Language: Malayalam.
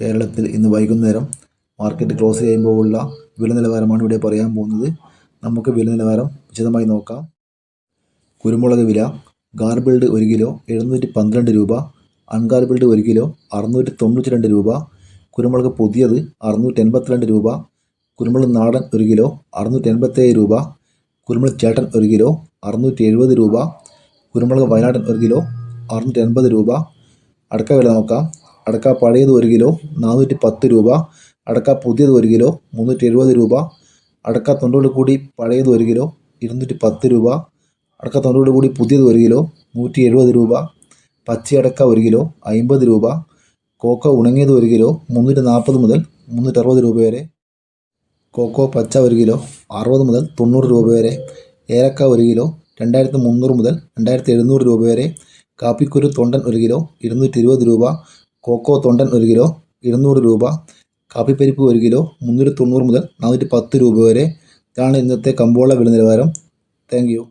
കേരളത്തിൽ ഇന്ന് വൈകുന്നേരം മാർക്കറ്റ് ക്ലോസ് ചെയ്യുമ്പോൾ ഉള്ള വില നിലവാരമാണ് ഇവിടെ പറയാൻ പോകുന്നത്. നമുക്ക് വില നിലവാരം വിശദമായി നോക്കാം. കുരുമുളക് വില ഗാർബിൾഡ് ഒരു കിലോ എഴുന്നൂറ്റി പന്ത്രണ്ട് രൂപ അൺഗാർബിൾഡ് ഒരു കിലോ അറുന്നൂറ്റി തൊണ്ണൂറ്റി രണ്ട് രൂപ കുരുമുളക് പുതിയത് അറുന്നൂറ്റി എൺപത്തിരണ്ട് രൂപ കുരുമുളക് നാടൻ ഒരു കിലോ അറുന്നൂറ്റി എൺപത്തേഴ് രൂപ കുരുമുളക് ചേട്ടൻ ഒരു കിലോ അറുന്നൂറ്റി എഴുപത് രൂപ കുരുമുളക് വയനാടൻ ഒരു കിലോ അറുന്നൂറ്റി എൺപത് രൂപ. അടക്ക വില നോക്കാം. അടക്ക പഴയത് ഒരു കിലോ നാനൂറ്റി പത്ത് രൂപ അടക്ക പുതിയത് ഒരു കിലോ മുന്നൂറ്റി എഴുപത് രൂപ അടക്ക തൊണ്ടോട് കൂടി പഴയത് ഒരു കിലോ ഇരുന്നൂറ്റി പത്ത് രൂപ അടക്ക തൊണ്ടോട് കൂടി പുതിയത് ഒരു കിലോ നൂറ്റി എഴുപത് രൂപ പച്ചയടക്ക ഒരു കിലോ അമ്പത് രൂപ കോക്ക ഉണങ്ങിയത് ഒരു കിലോ മുന്നൂറ്റി നാൽപ്പത് മുതൽ മുന്നൂറ്റി അറുപത് രൂപ വരെ കോക്കോ പച്ച ഒരു കിലോ അറുപത് മുതൽ തൊണ്ണൂറ് രൂപ വരെ ഏലക്ക ഒരു കിലോ രണ്ടായിരത്തി മുന്നൂറ് മുതൽ രണ്ടായിരത്തി എഴുന്നൂറ് രൂപ വരെ കാപ്പിക്കുരു തൊണ്ടൻ ഒരു കിലോ ഇരുന്നൂറ്റി ഇരുപത് രൂപ കോക്കോ തൊണ്ടൻ ഒരു കിലോ ഇരുന്നൂറ് രൂപ കാപ്പിപ്പരിപ്പ് ഒരു കിലോ മുന്നൂറ്റി തൊണ്ണൂറ് മുതൽ നാനൂറ്റി പത്ത് രൂപ വരെ. ഇതാണ് ഇന്നത്തെ കമ്പോള വില നിലവാരം. Thank you